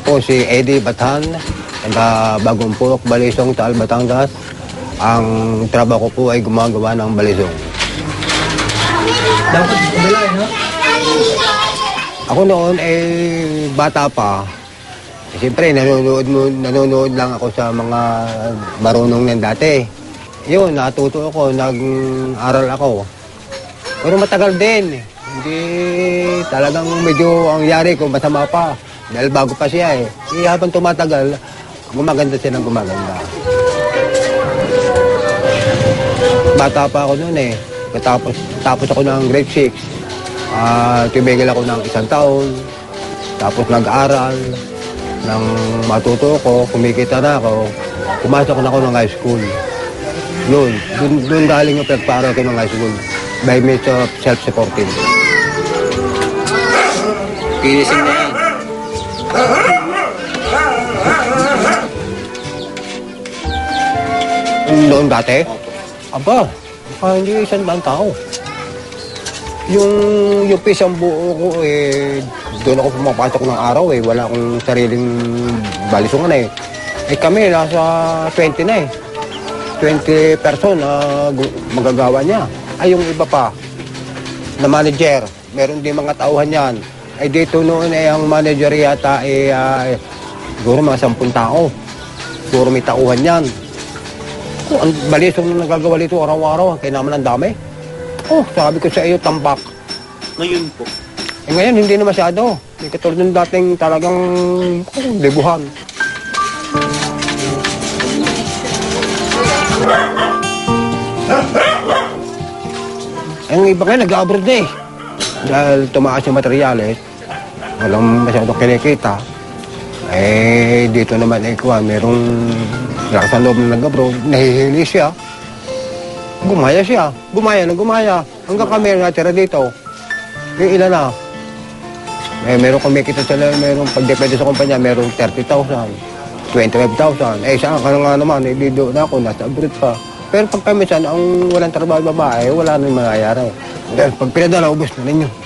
po si Eddie Batan, taga Bagong Purok, Balisong, Taal, Batangas. Ang trabaho ko po ay gumagawa ng balisong. Dapat eh, no? Ako noon ay bata pa. Eh, Siyempre, nanonood, mo, nanonood lang ako sa mga marunong ng dati. Yun, natuto ako, nag-aral ako. Pero matagal din. Hindi talagang medyo ang yari ko masama pa. Dahil bago pa siya eh. Eh, habang tumatagal, gumaganda siya ng gumaganda. Bata pa ako noon eh. Tapos, tapos ako ng grade 6. Ah, tumigil ako ng isang taon. Tapos nag-aral. Nang matuto ko, kumikita na ako. Pumasok na ako ng high school. Yun, dun, dun galing yung pagpara ko ng high school. By means of self-supporting. Kinising na yan. Noon dati? Aba, baka hindi isang daang tao. Yung, yung pisang buo ko, eh, doon ako pumapasok ng araw eh. Wala akong sariling balisungan eh. Eh kami, nasa 20 na eh. 20 person na magagawa niya. Ay, yung iba pa, na manager, meron din mga tauhan yan. Ay dito noon eh, ang manager yata eh, eh, siguro mga 10 tao. Siguro may tauhan yan. Oh, ang balisong na nagagawa dito araw-araw, kaya naman ang dami. Oh, sabi ko sa iyo, tambak. Ngayon po. Eh ngayon, hindi na masyado. Hindi katulad ng dating talagang oh, debuhan. Ang iba ngayon, nag-abroad na eh. Dahil tumaas yung materyales, walang masyadong kinikita. Eh, dito naman eh, kuha, merong lakas ang loob na nag-abroad, nahihili siya. Gumaya siya. Gumaya na gumaya. Hanggang kami natira dito. Yung ilan na. Eh, meron kumikita sila, meron pagdepende sa kumpanya, meron 30,000, 25,000. Eh, saan ka na nga naman, eh, dito na ako, nasa abroad pa. Pero pag kami saan, ang walang trabaho babae, wala nang mangyayari. Dahil pag pinadala, ubos na ninyo.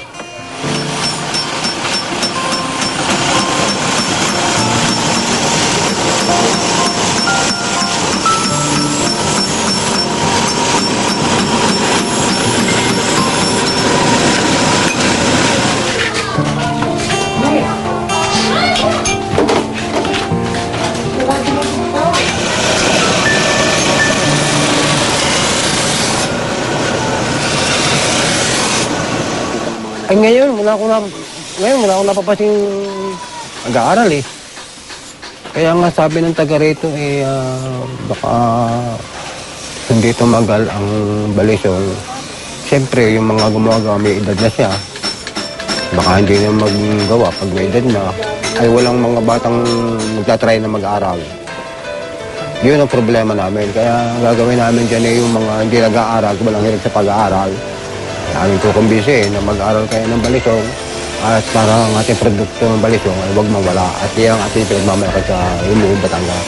Ay ngayon, wala ko na, ngayon wala ko napapasing mag-aaral eh. Kaya nga sabi ng taga rito eh, ah, baka hindi tumagal ang balisong. Siyempre, yung mga gumagawa may edad na siya. Baka hindi na maggawa pag may edad na. Ay walang mga batang nagtatry na mag-aaral. Yun ang problema namin. Kaya gagawin namin dyan eh yung mga hindi nag-aaral, walang hilig sa pag-aaral. Aming kukumbisi na mag-aaral kayo ng balisong at para ang ating produkto ng balisong ay huwag mawala at yan ang ating pinagmamalaki sa Imuong Batangas.